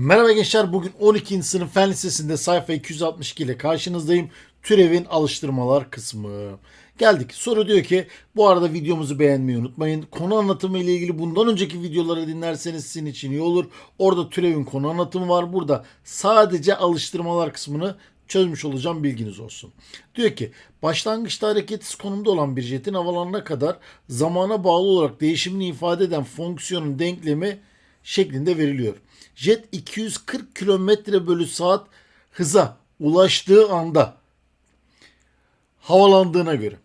Merhaba gençler bugün 12. sınıf fen lisesinde sayfa 262 ile karşınızdayım. Türevin alıştırmalar kısmı. Geldik. Soru diyor ki bu arada videomuzu beğenmeyi unutmayın. Konu anlatımı ile ilgili bundan önceki videoları dinlerseniz sizin için iyi olur. Orada türevin konu anlatımı var. Burada sadece alıştırmalar kısmını çözmüş olacağım bilginiz olsun. Diyor ki başlangıçta hareketsiz konumda olan bir jetin havalanana kadar zamana bağlı olarak değişimini ifade eden fonksiyonun denklemi şeklinde veriliyor. Jet 240 km bölü saat hıza ulaştığı anda havalandığına göre.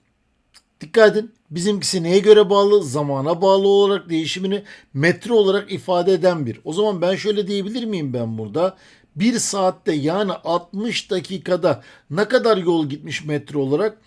Dikkat edin bizimkisi neye göre bağlı? Zamana bağlı olarak değişimini metre olarak ifade eden bir. O zaman ben şöyle diyebilir miyim ben burada? Bir saatte yani 60 dakikada ne kadar yol gitmiş metre olarak?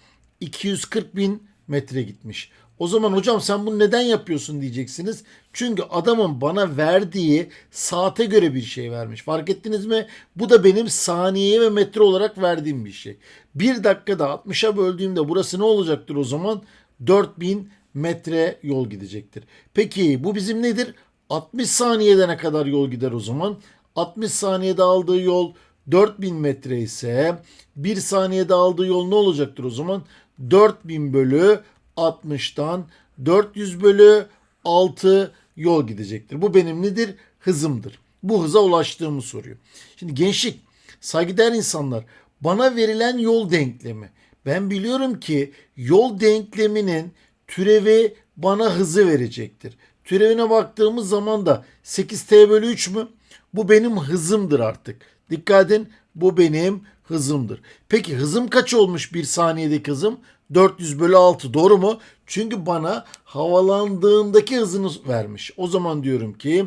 240 bin metre gitmiş. O zaman hocam sen bunu neden yapıyorsun diyeceksiniz. Çünkü adamın bana verdiği saate göre bir şey vermiş. Fark ettiniz mi? Bu da benim saniyeye ve metre olarak verdiğim bir şey. Bir dakikada 60'a böldüğümde burası ne olacaktır o zaman? 4000 metre yol gidecektir. Peki bu bizim nedir? 60 saniyede ne kadar yol gider o zaman? 60 saniyede aldığı yol 4000 metre ise 1 saniyede aldığı yol ne olacaktır o zaman? 4000 bölü 60'tan 400 bölü 6 yol gidecektir. Bu benim nedir? Hızımdır. Bu hıza ulaştığımı soruyor. Şimdi gençlik, saygıdeğer insanlar bana verilen yol denklemi. Ben biliyorum ki yol denkleminin türevi bana hızı verecektir. Türevine baktığımız zaman da 8t bölü 3 mü? Bu benim hızımdır artık. Dikkat edin bu benim hızımdır. Peki hızım kaç olmuş bir saniyedeki hızım? 400 bölü 6 doğru mu? Çünkü bana havalandığındaki hızını vermiş. O zaman diyorum ki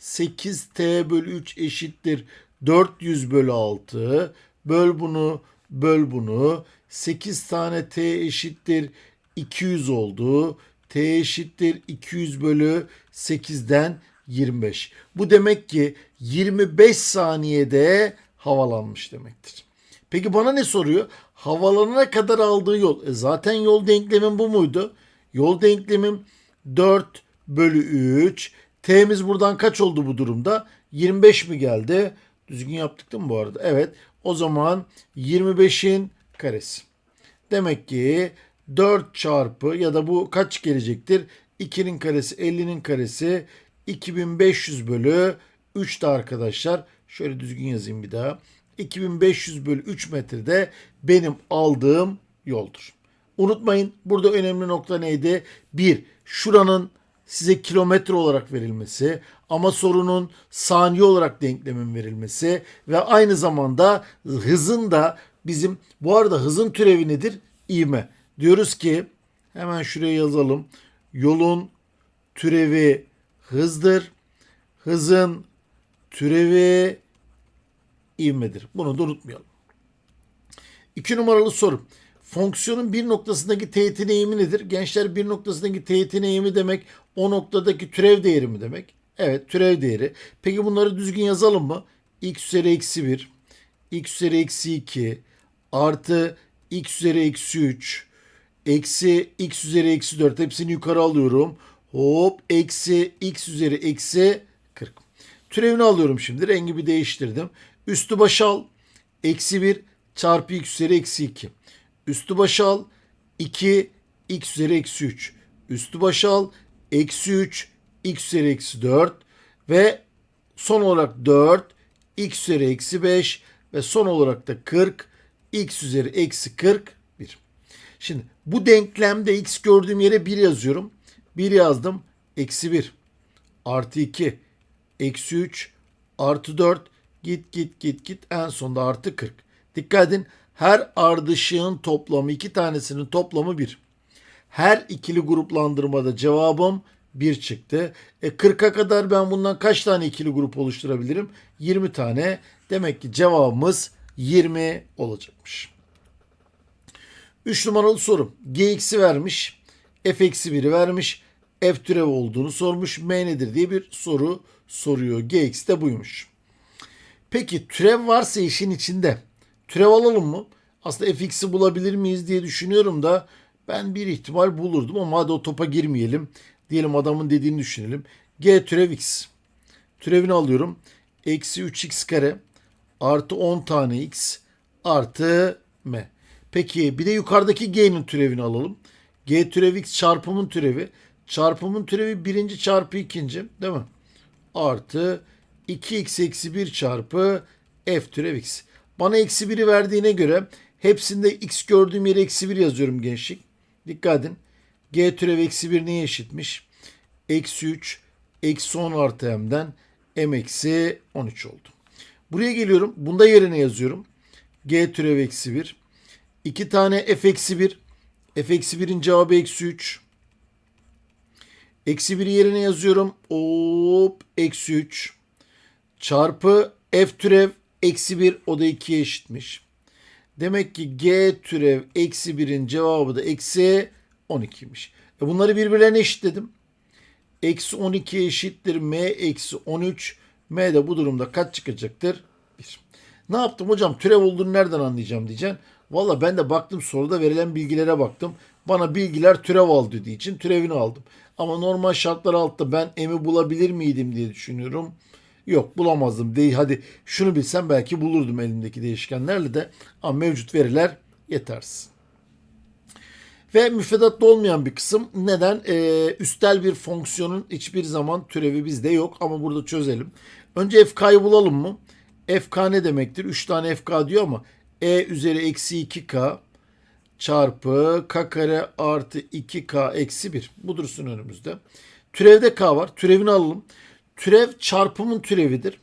8t bölü 3 eşittir 400 bölü 6. Böl bunu böl bunu. 8 tane t eşittir 200 oldu. t eşittir 200 bölü 8'den 25. Bu demek ki 25 saniyede havalanmış demektir. Peki bana ne soruyor? Havalanana kadar aldığı yol. E zaten yol denklemim bu muydu? Yol denklemim 4 bölü 3. T'miz buradan kaç oldu bu durumda? 25 mi geldi? Düzgün yaptık değil mi bu arada? Evet. O zaman 25'in karesi. Demek ki 4 çarpı ya da bu kaç gelecektir? 2'nin karesi 50'nin karesi 2500 bölü 3 de arkadaşlar. Şöyle düzgün yazayım bir daha. 2500 bölü 3 metrede benim aldığım yoldur. Unutmayın burada önemli nokta neydi? Bir, şuranın size kilometre olarak verilmesi ama sorunun saniye olarak denklemin verilmesi ve aynı zamanda hızın da bizim bu arada hızın türevi nedir? İvme. Diyoruz ki hemen şuraya yazalım. Yolun türevi hızdır. Hızın türevi ivmedir. Bunu da unutmayalım. İki numaralı soru. Fonksiyonun bir noktasındaki teğetin eğimi nedir? Gençler bir noktasındaki teğetin eğimi demek o noktadaki türev değeri mi demek? Evet türev değeri. Peki bunları düzgün yazalım mı? x üzeri eksi 1, x üzeri eksi 2, artı x üzeri eksi 3, eksi x üzeri eksi 4 hepsini yukarı alıyorum. Hop eksi x üzeri eksi 40. Türevini alıyorum şimdi. Rengi bir değiştirdim. Üstü başa al. Eksi 1 çarpı x üzeri eksi 2. Üstü başa al. 2 x üzeri eksi 3. Üstü başa al. Eksi 3 x üzeri eksi 4. Ve son olarak 4 x üzeri eksi 5 ve son olarak da 40 x üzeri eksi 41. Şimdi bu denklemde x gördüğüm yere 1 yazıyorum. 1 yazdım. Eksi 1 artı 2 eksi 3 artı 4 git git git git en sonunda artı 40. Dikkat edin her ardışığın toplamı iki tanesinin toplamı 1. Her ikili gruplandırmada cevabım 1 çıktı. E 40'a kadar ben bundan kaç tane ikili grup oluşturabilirim? 20 tane. Demek ki cevabımız 20 olacakmış. 3 numaralı soru. Gx'i vermiş. f eksi 1'i vermiş. F türev olduğunu sormuş. M nedir diye bir soru soruyor. Gx de buymuş. Peki türev varsa işin içinde türev alalım mı? Aslında fx'i bulabilir miyiz diye düşünüyorum da ben bir ihtimal bulurdum ama hadi o topa girmeyelim. Diyelim adamın dediğini düşünelim. G türev x. Türevini alıyorum. eksi 3x kare artı 10 tane x artı m. Peki bir de yukarıdaki g'nin türevini alalım. g türev x çarpımın türevi. Çarpımın türevi birinci çarpı ikinci değil mi? Artı 2x eksi 1 çarpı f türev x. Bana eksi 1'i verdiğine göre hepsinde x gördüğüm yere eksi 1 yazıyorum gençlik. Dikkat edin. g türev eksi 1 neye eşitmiş? Eksi 3 eksi 10 artı m'den m eksi 13 oldu. Buraya geliyorum. Bunda yerine yazıyorum. g türev eksi 1. 2 tane f eksi 1. f eksi 1'in cevabı eksi 3. Eksi 1'i yerine yazıyorum. Hop eksi 3. Çarpı f türev eksi 1 o da 2'ye eşitmiş. Demek ki g türev eksi 1'in cevabı da eksi 12'ymiş. E bunları birbirlerine eşitledim. Eksi 12 eşittir m eksi 13. M de bu durumda kaç çıkacaktır? 1. Ne yaptım hocam türev olduğunu nereden anlayacağım diyeceksin. Valla ben de baktım soruda verilen bilgilere baktım. Bana bilgiler türev al dediği için türevini aldım. Ama normal şartlar altında ben m'i bulabilir miydim diye düşünüyorum. Yok bulamazdım. Değil. Hadi şunu bilsem belki bulurdum elimdeki değişkenlerle de. Ama mevcut veriler yetersiz. Ve müfredatta olmayan bir kısım. Neden? Ee, üstel bir fonksiyonun hiçbir zaman türevi bizde yok ama burada çözelim. Önce fk'yı bulalım mı? fk ne demektir? 3 tane fk diyor ama e üzeri eksi 2k çarpı k kare artı 2k eksi 1. Bu dursun önümüzde. Türevde k var. Türevini alalım. Türev çarpımın türevidir.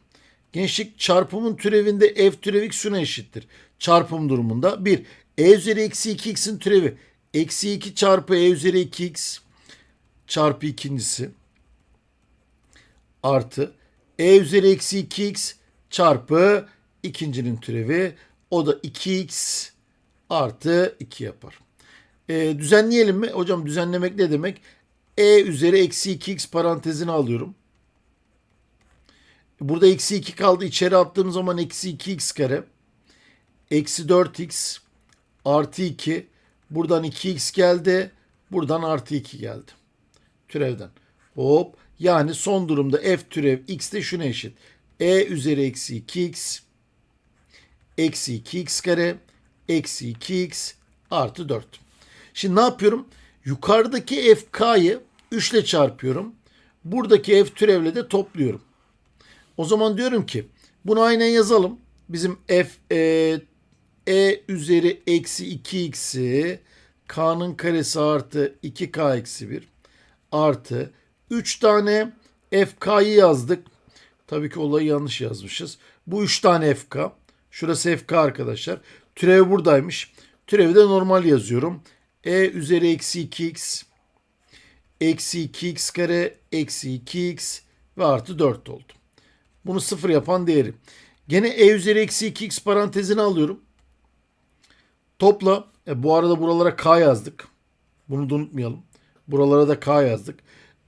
Gençlik çarpımın türevinde f türev x şuna eşittir. Çarpım durumunda 1. e üzeri eksi 2x'in türevi. Eksi 2 çarpı e üzeri 2x çarpı ikincisi artı e üzeri eksi 2x çarpı ikincinin türevi. O da 2x artı 2 yapar. E, düzenleyelim mi? Hocam düzenlemek ne demek? e üzeri eksi 2x parantezini alıyorum. Burada eksi 2 kaldı. İçeri attığım zaman eksi 2x kare. Eksi 4x artı 2. Buradan 2x geldi. Buradan artı 2 geldi. Türevden. Hop. Yani son durumda f türev x de şuna eşit. e üzeri eksi 2x eksi 2x kare eksi 2x artı 4. Şimdi ne yapıyorum? Yukarıdaki fk'yı 3 ile çarpıyorum. Buradaki f türevle de topluyorum. O zaman diyorum ki bunu aynen yazalım. Bizim f e, e üzeri eksi 2x'i k'nın karesi artı 2k eksi 1 artı 3 tane fk'yı yazdık. Tabii ki olayı yanlış yazmışız. Bu 3 tane fk. Şurası fk arkadaşlar. Türev buradaymış. Türevi de normal yazıyorum. e üzeri eksi 2x eksi 2x kare eksi 2x ve artı 4 oldu. Bunu sıfır yapan değeri. Gene e üzeri eksi 2x parantezini alıyorum. Topla. E, bu arada buralara k yazdık. Bunu da unutmayalım. Buralara da k yazdık.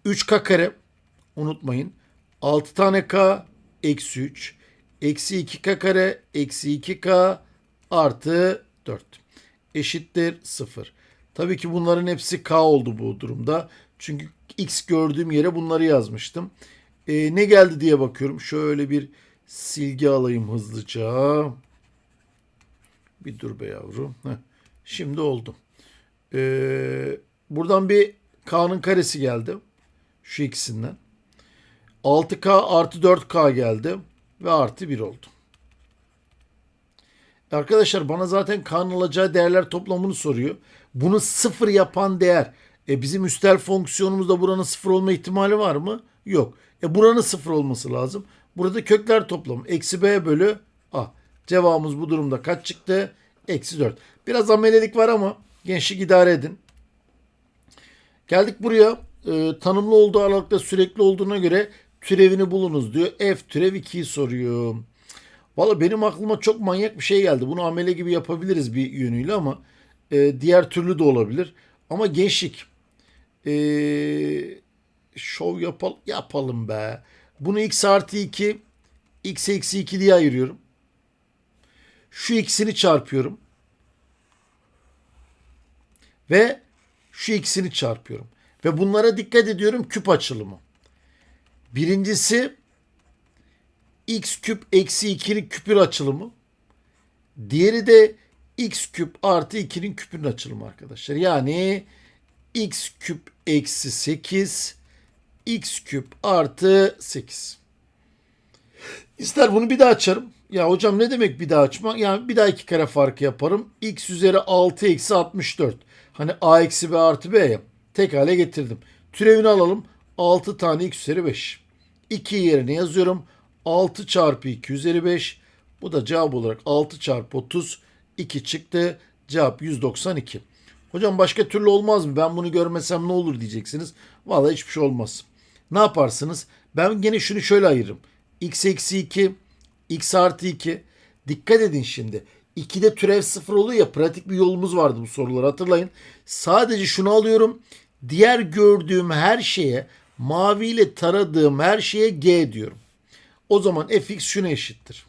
3k kare unutmayın. 6 tane k eksi 3. Eksi 2k kare eksi 2k artı 4. Eşittir 0. Tabii ki bunların hepsi k oldu bu durumda. Çünkü x gördüğüm yere bunları yazmıştım. E, ne geldi diye bakıyorum. Şöyle bir silgi alayım hızlıca. Bir dur be yavrum. Heh, şimdi oldu. E, buradan bir k'nın karesi geldi. Şu ikisinden. 6k artı 4k geldi. Ve artı 1 oldu. Arkadaşlar bana zaten k'nın alacağı değerler toplamını soruyor. Bunu sıfır yapan değer. E bizim üstel fonksiyonumuzda buranın sıfır olma ihtimali var mı? Yok. E buranın sıfır olması lazım. Burada kökler toplamı. Eksi b bölü a. Cevabımız bu durumda kaç çıktı? Eksi 4. Biraz amelelik var ama gençlik idare edin. Geldik buraya. E, tanımlı olduğu aralıkta sürekli olduğuna göre türevini bulunuz diyor. F türev 2'yi soruyor. Valla benim aklıma çok manyak bir şey geldi. Bunu amele gibi yapabiliriz bir yönüyle ama e, diğer türlü de olabilir. Ama gençlik. Eee şov yapal yapalım be. Bunu x artı 2 x eksi 2 diye ayırıyorum. Şu ikisini çarpıyorum. Ve şu ikisini çarpıyorum. Ve bunlara dikkat ediyorum küp açılımı. Birincisi x küp eksi 2'nin küpür açılımı. Diğeri de x küp artı 2'nin küpünün açılımı arkadaşlar. Yani x küp eksi 8 x küp artı 8. İster bunu bir daha açarım. Ya hocam ne demek bir daha açma? Yani bir daha iki kare farkı yaparım. x üzeri 6 eksi 64. Hani a eksi b artı b ya. Tek hale getirdim. Türevini alalım. 6 tane x üzeri 5. 2 yerine yazıyorum. 6 çarpı 2 üzeri 5. Bu da cevap olarak 6 çarpı 30. 2 çıktı. Cevap 192. Hocam başka türlü olmaz mı? Ben bunu görmesem ne olur diyeceksiniz. Vallahi hiçbir şey olmaz. Ne yaparsınız? Ben gene şunu şöyle ayırırım. x eksi 2, x artı 2. Dikkat edin şimdi. 2'de türev sıfır oluyor ya pratik bir yolumuz vardı bu soruları hatırlayın. Sadece şunu alıyorum. Diğer gördüğüm her şeye maviyle taradığım her şeye g diyorum. O zaman fx şuna eşittir.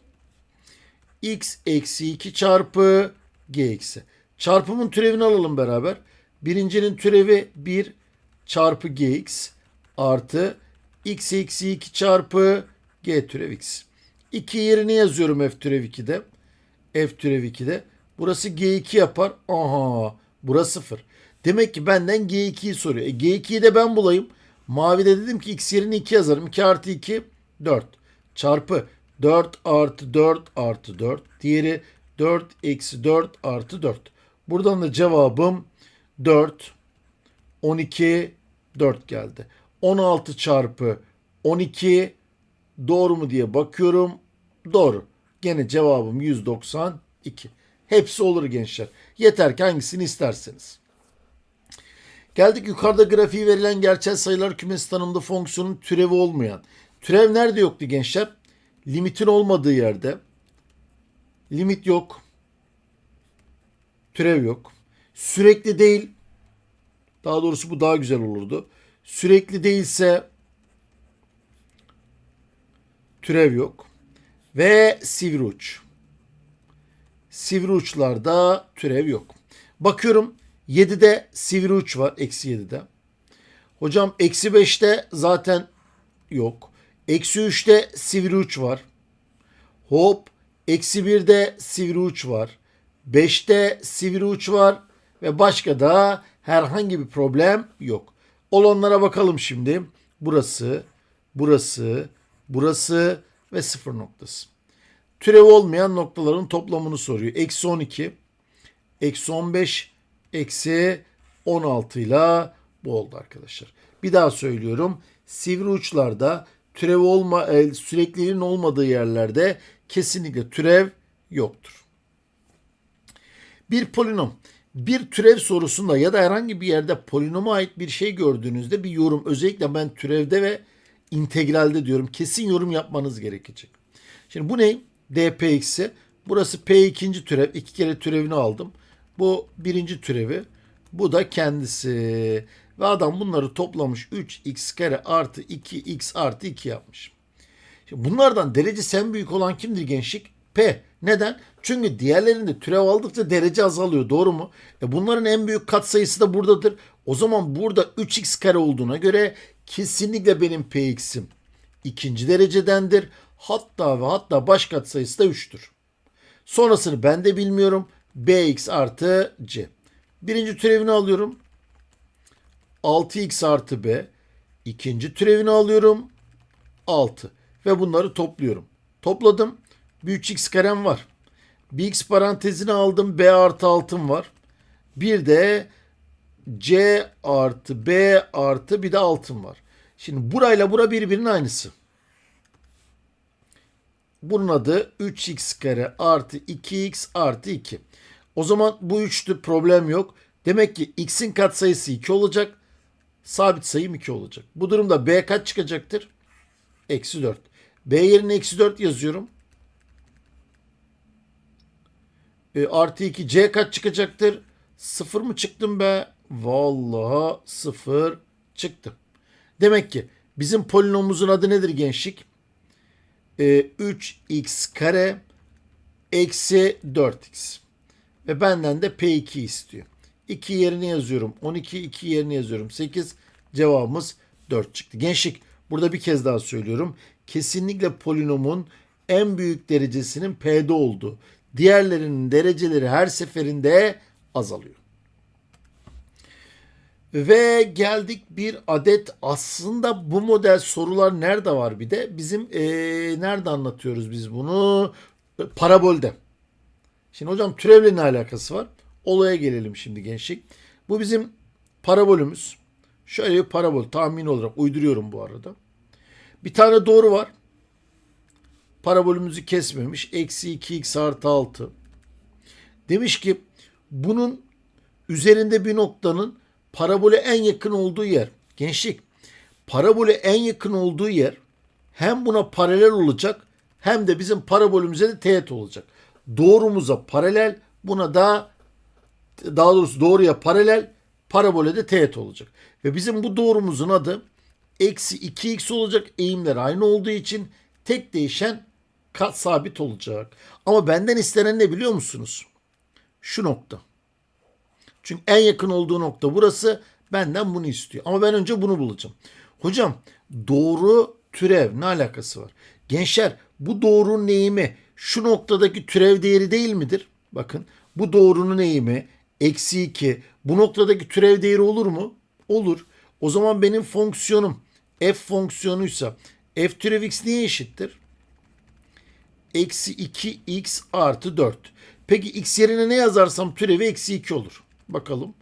x eksi 2 çarpı g eksi. Çarpımın türevini alalım beraber. Birincinin türevi 1 çarpı gx artı x eksi 2 çarpı g türev x. 2 yerini yazıyorum f türev 2'de. f türev 2'de. Burası g2 yapar. Aha burası 0. Demek ki benden g2'yi soruyor. E, g2'yi de ben bulayım. Mavide dedim ki x yerine 2 yazarım. 2 artı 2 4 çarpı 4 artı 4 artı 4. Diğeri 4 eksi 4 artı 4. Buradan da cevabım 4, 12, 4 geldi. 16 çarpı 12 doğru mu diye bakıyorum. Doğru. Gene cevabım 192. Hepsi olur gençler. Yeter ki hangisini isterseniz. Geldik yukarıda grafiği verilen gerçel sayılar kümesi tanımlı fonksiyonun türevi olmayan. Türev nerede yoktu gençler? Limitin olmadığı yerde. Limit yok. Türev yok. Sürekli değil. Daha doğrusu bu daha güzel olurdu. Sürekli değilse türev yok. Ve sivri uç. Sivri uçlarda türev yok. Bakıyorum 7'de sivri uç var. Eksi 7'de. Hocam eksi 5'te zaten yok. Eksi 3'te sivri uç var. Hop. Eksi 1'de sivri uç var. 5'te sivri uç var. Ve başka da herhangi bir problem yok. Olanlara bakalım şimdi. Burası, burası, burası ve sıfır noktası. Türev olmayan noktaların toplamını soruyor. Eksi 12, eksi 15, eksi 16 ile bu oldu arkadaşlar. Bir daha söylüyorum. Sivri uçlarda türev olma, e, sürekliliğin olmadığı yerlerde kesinlikle türev yoktur. Bir polinom bir türev sorusunda ya da herhangi bir yerde polinoma ait bir şey gördüğünüzde bir yorum özellikle ben türevde ve integralde diyorum kesin yorum yapmanız gerekecek. Şimdi bu ne? dpx'i. Burası p ikinci türev. iki kere türevini aldım. Bu birinci türevi. Bu da kendisi. Ve adam bunları toplamış 3x kare artı 2x artı 2 yapmış. Şimdi bunlardan derecesi en büyük olan kimdir gençlik? P. Neden? Çünkü diğerlerinde türev aldıkça derece azalıyor. Doğru mu? E bunların en büyük katsayısı da buradadır. O zaman burada 3x kare olduğuna göre kesinlikle benim px'im ikinci derecedendir. Hatta ve hatta baş katsayısı da 3'tür. Sonrasını ben de bilmiyorum. bx artı c. Birinci türevini alıyorum. 6x artı b. İkinci türevini alıyorum. 6. Ve bunları topluyorum. Topladım. Bir 3x karem var. Bir x parantezini aldım. B artı altın var. Bir de C artı B artı bir de altın var. Şimdi burayla bura birbirinin aynısı. Bunun adı 3x kare artı 2x artı 2. O zaman bu üçtü problem yok. Demek ki x'in katsayısı 2 olacak. Sabit sayım 2 olacak. Bu durumda b kaç çıkacaktır? Eksi 4. b yerine eksi 4 yazıyorum. E, artı 2 c kaç çıkacaktır? 0 mı çıktım be? Vallahi 0 çıktı. Demek ki bizim polinomumuzun adı nedir gençlik? E, 3x kare eksi 4x. Ve benden de P2 istiyor. 2 yerine yazıyorum. 12, 2 yerine yazıyorum. 8 cevabımız 4 çıktı. Gençlik burada bir kez daha söylüyorum. Kesinlikle polinomun en büyük derecesinin P'de olduğu. Diğerlerinin dereceleri her seferinde azalıyor. Ve geldik bir adet aslında bu model sorular nerede var bir de bizim eee, nerede anlatıyoruz biz bunu E, parabolde. Şimdi hocam türevle ne alakası var? Olaya gelelim şimdi gençlik. Bu bizim parabolümüz. Şöyle bir parabol tahmin olarak uyduruyorum bu arada. Bir tane doğru var. Parabolümüzü kesmemiş. Eksi 2x artı 6. Demiş ki bunun üzerinde bir noktanın parabole en yakın olduğu yer. Gençlik parabole en yakın olduğu yer hem buna paralel olacak hem de bizim parabolümüze de teğet olacak. Doğrumuza paralel buna da daha doğrusu doğruya paralel parabole de teğet olacak. Ve bizim bu doğrumuzun adı eksi 2x olacak. Eğimler aynı olduğu için tek değişen kat sabit olacak. Ama benden istenen ne biliyor musunuz? Şu nokta. Çünkü en yakın olduğu nokta burası. Benden bunu istiyor. Ama ben önce bunu bulacağım. Hocam doğru türev ne alakası var? Gençler bu doğrunun eğimi şu noktadaki türev değeri değil midir? Bakın bu doğrunun eğimi eksi 2. Bu noktadaki türev değeri olur mu? Olur. O zaman benim fonksiyonum f fonksiyonuysa f türev x neye eşittir? Eksi 2x artı 4. Peki x yerine ne yazarsam türevi eksi 2 olur. Bakalım.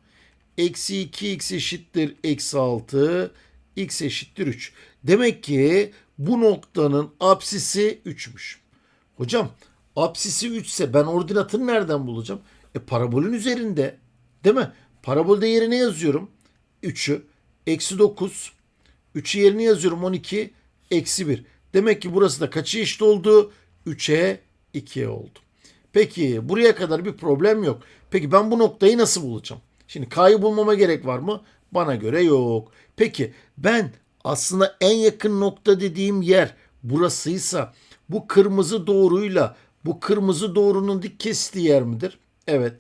Eksi 2x eşittir eksi 6. x eşittir 3. Demek ki bu noktanın apsisi 3'müş. Hocam apsisi 3 ise ben ordinatını nereden bulacağım? E parabolün üzerinde. Değil mi? Parabolde yerine yazıyorum. 3'ü. Eksi 9. 3'ü yerine yazıyorum 12. Eksi 1. Demek ki burası da kaçı eşit oldu? 3'e 2'ye oldu. Peki buraya kadar bir problem yok. Peki ben bu noktayı nasıl bulacağım? Şimdi K'yı bulmama gerek var mı? Bana göre yok. Peki ben aslında en yakın nokta dediğim yer burasıysa bu kırmızı doğruyla bu kırmızı doğrunun dik kestiği yer midir? Evet.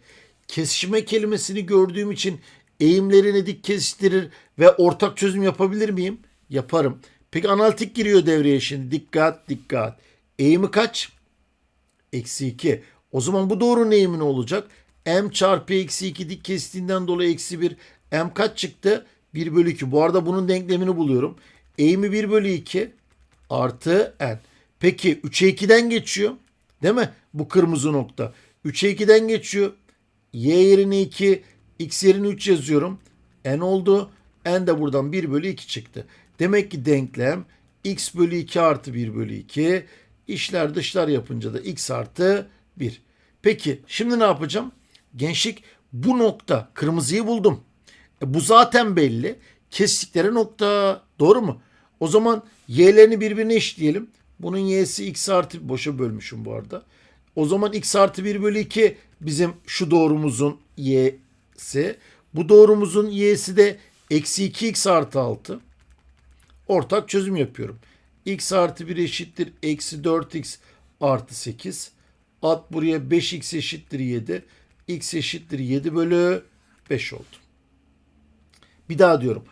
Kesişme kelimesini gördüğüm için eğimlerini dik kestirir ve ortak çözüm yapabilir miyim? Yaparım. Peki analitik giriyor devreye şimdi. Dikkat dikkat. Eğimi kaç? Eksi 2. O zaman bu doğrunun eğimi ne olacak? M çarpı eksi 2 dik kestiğinden dolayı eksi 1. M kaç çıktı? 1 bölü 2. Bu arada bunun denklemini buluyorum. Eğimi 1 bölü 2 artı N. Peki 3'e 2'den geçiyor. Değil mi? Bu kırmızı nokta. 3'e 2'den geçiyor. Y yerine 2, X yerine 3 yazıyorum. N oldu. N de buradan 1 bölü 2 çıktı. Demek ki denklem X bölü 2 artı 1 bölü 2. İşler dışlar yapınca da X artı 1. Peki şimdi ne yapacağım? Gençlik bu nokta kırmızıyı buldum. E, bu zaten belli. Kestikleri nokta doğru mu? O zaman y'lerini birbirine eşitleyelim. Bunun y'si x artı boşa bölmüşüm bu arada. O zaman x artı 1 bölü 2 bizim şu doğrumuzun y'si. Bu doğrumuzun y'si de eksi 2x artı 6. Ortak çözüm yapıyorum. X artı 1 eşittir eksi 4x artı 8. At buraya 5x eşittir 7. x eşittir 7 bölü 5 oldu. Bir daha diyorum.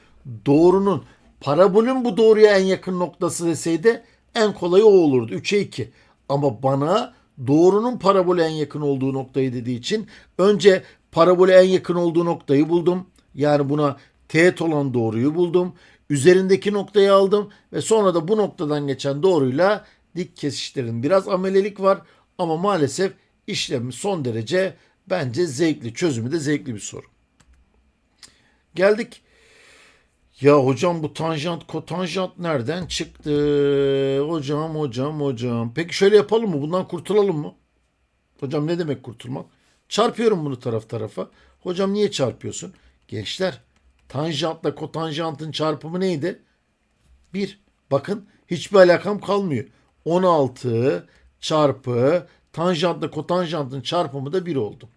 Doğrunun parabolün bu doğruya en yakın noktası deseydi en kolayı o olurdu. 3'e 2. Ama bana doğrunun parabole en yakın olduğu noktayı dediği için önce parabole en yakın olduğu noktayı buldum. Yani buna teğet olan doğruyu buldum. Üzerindeki noktayı aldım ve sonra da bu noktadan geçen doğruyla dik kesişlerin biraz amelelik var ama maalesef işlemi son derece bence zevkli. Çözümü de zevkli bir soru. Geldik. Ya hocam bu tanjant kotanjant nereden çıktı? Hocam hocam hocam. Peki şöyle yapalım mı? Bundan kurtulalım mı? Hocam ne demek kurtulmak? Çarpıyorum bunu taraf tarafa. Hocam niye çarpıyorsun? Gençler tanjantla kotanjantın çarpımı neydi? 1. Bakın hiçbir alakam kalmıyor. 16 çarpı tanjantla kotanjantın çarpımı da 1 oldu.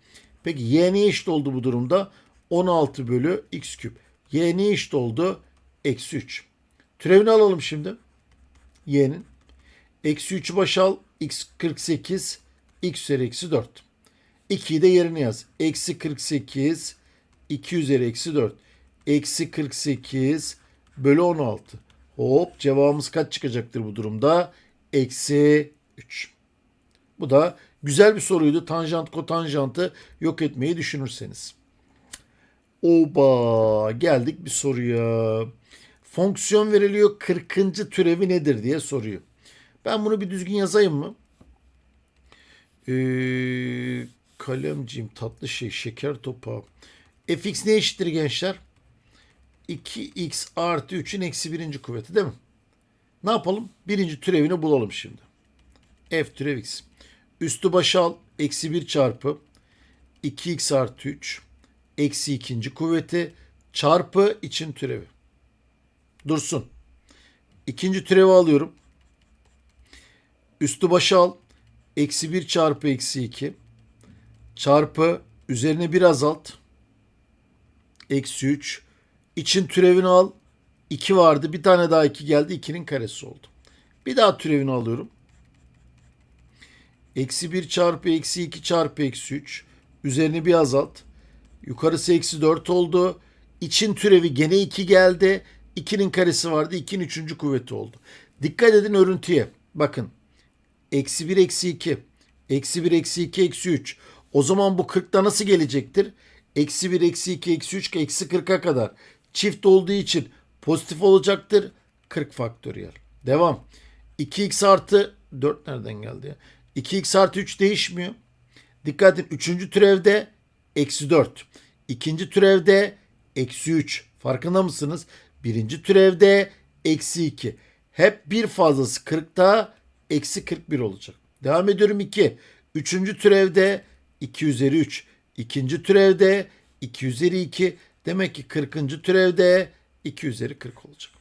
Peki y neye eşit oldu bu durumda? 16 bölü x küp. Y neye eşit oldu? Eksi 3. Türevini alalım şimdi. Y'nin. Eksi 3'ü başa al. X 48. X üzeri eksi 4. 2'yi de yerine yaz. Eksi 48. 2 üzeri eksi 4. Eksi 48 bölü 16. Hop cevabımız kaç çıkacaktır bu durumda? Eksi 3. Bu da güzel bir soruydu. Tanjant kotanjantı yok etmeyi düşünürseniz. Oba geldik bir soruya. Fonksiyon veriliyor 40. türevi nedir diye soruyor. Ben bunu bir düzgün yazayım mı? Ee, kalemciğim tatlı şey şeker topağı. fx ne eşittir gençler? 2x artı 3'ün eksi birinci kuvveti değil mi? Ne yapalım? Birinci türevini bulalım şimdi. f türev x. Üstü başa al. Eksi 1 çarpı 2x artı 3 eksi ikinci kuvveti çarpı için türevi. Dursun. İkinci türevi alıyorum. Üstü başa al. Eksi 1 çarpı eksi 2 çarpı üzerine bir azalt. Eksi 3. İçin türevini al. 2 vardı. Bir tane daha 2 geldi. 2'nin karesi oldu. Bir daha türevini alıyorum. Eksi 1 çarpı eksi 2 çarpı eksi 3. Üzerini bir azalt. Yukarısı eksi 4 oldu. İçin türevi gene 2 geldi. 2'nin karesi vardı. 2'nin 3. kuvveti oldu. Dikkat edin örüntüye. Bakın. Eksi 1 eksi 2. Eksi 1 eksi 2 eksi 3. O zaman bu 40'ta nasıl gelecektir? Eksi 1 eksi 2 eksi 3 eksi 40'a kadar. Çift olduğu için pozitif olacaktır. 40 faktöriyel. Devam. 2x artı 4 nereden geldi ya? 2x artı 3 değişmiyor. Dikkat edin. Üçüncü türevde eksi 4. İkinci türevde eksi 3. Farkında mısınız? Birinci türevde eksi 2. Hep bir fazlası 40'ta eksi 41 olacak. Devam ediyorum 2. Üçüncü türevde 2 üzeri 3. İkinci türevde 2 üzeri 2. Demek ki 40. türevde 2 üzeri 40 olacak.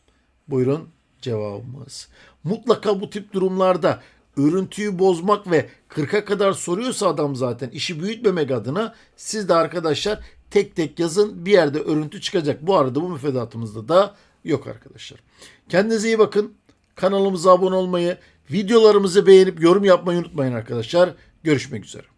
Buyurun cevabımız. Mutlaka bu tip durumlarda örüntüyü bozmak ve 40'a kadar soruyorsa adam zaten işi büyütmemek adına siz de arkadaşlar tek tek yazın bir yerde örüntü çıkacak. Bu arada bu müfredatımızda da yok arkadaşlar. Kendinize iyi bakın. Kanalımıza abone olmayı, videolarımızı beğenip yorum yapmayı unutmayın arkadaşlar. Görüşmek üzere.